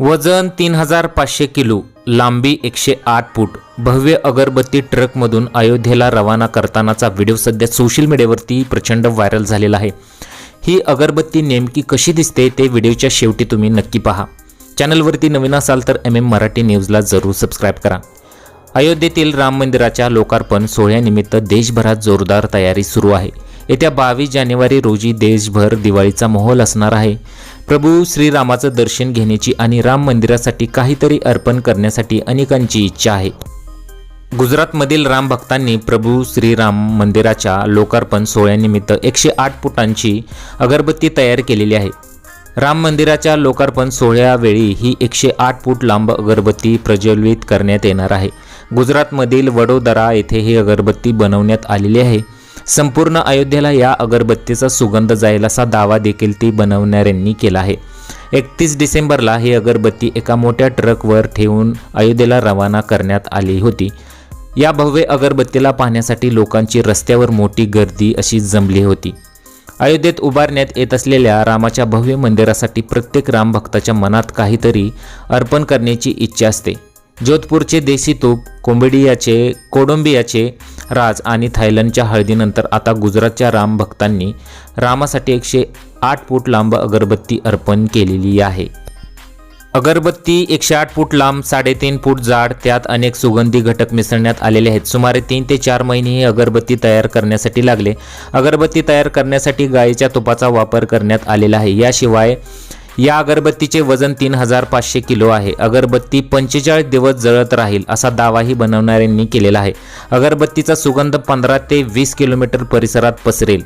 वजन तीन हजार पाचशे किलो लांबी एकशे आठ फूट. भव्य अगरबत्ती ट्रकमधून अयोध्येला रवाना करतानाचा व्हिडिओ सध्या सोशल मीडियावरती प्रचंड व्हायरल झालेला आहे. ही अगरबत्ती नेमकी कशी दिसते ते व्हिडिओच्या शेवटी तुम्ही नक्की पहा. चॅनलवरती नवीन असाल तर एम एम मराठी न्यूजला जरूर सबस्क्राईब करा. अयोध्येतील राम मंदिराच्या लोकार्पण सोहळ्यानिमित्त देशभरात जोरदार तयारी सुरू आहे. येत्या बावीस जानेवारी रोजी देशभर दिवाळीचा माहोल असणार आहे. प्रभू श्रीरामाचं दर्शन घेण्याची आणि राम मंदिरासाठी काहीतरी अर्पण करण्यासाठी अनेकांची इच्छा आहे. गुजरातमधील राम भक्तांनी प्रभू श्रीराम मंदिराच्या लोकार्पण सोहळ्यानिमित्त एकशे आठ फुटांची अगरबत्ती तयार केलेली आहे. राम मंदिराच्या लोकार्पण सोहळ्यावेळी ही एकशे आठ फूट लांब अगरबत्ती प्रज्वलित करण्यात येणार आहे. गुजरातमधील वडोदरा येथे ही अगरबत्ती बनवण्यात आलेली आहे. संपूर्ण अयोध्येला या अगरबत्तीचा सुगंध जाईल असा दावा देखील ती बनवणाऱ्यांनी केला आहे. एकतीस डिसेंबरला ही अगरबत्ती एका मोठ्या ट्रकवर ठेवून अयोध्येला रवाना करण्यात आली होती. या भव्य अगरबत्तीला पाहण्यासाठी लोकांची रस्त्यावर मोठी गर्दी अशी जमली होती. अयोध्येत उभारण्यात येत असलेल्या रामाच्या भव्य मंदिरासाठी प्रत्येक रामभक्ताच्या मनात काहीतरी अर्पण करण्याची इच्छा असते. जोधपूरचे देशी तूप कोंबडियाचे कोडंबियाचे राज आणि थायलंडच्या हळदीनंतर आता गुजरातच्या राम भक्तांनी रामासाठी एकशे आठ फूट लांब अगरबत्ती अर्पण केलेली आहे. अगरबत्ती एकशे आठ फूट लांब साडेतीन फूट जाड त्यात अनेक सुगंधी घटक मिसळण्यात आलेले आहेत. सुमारे तीन ते चार महिने ही अगरबत्ती तयार करण्यासाठी लागले. अगरबत्ती तयार करण्यासाठी गायीच्या तुपाचा वापर करण्यात आलेला आहे. याशिवाय या अगरबत्तीचे वजन तीन हजार पाचशे किलो आहे. अगरबत्ती पंचेचाळीस दिवस जळत राहील असा दावाही बनवणाऱ्यांनी केलेला आहे. अगरबत्तीचा सुगंध पंधरा ते वीस किलोमीटर परिसरात पसरेल.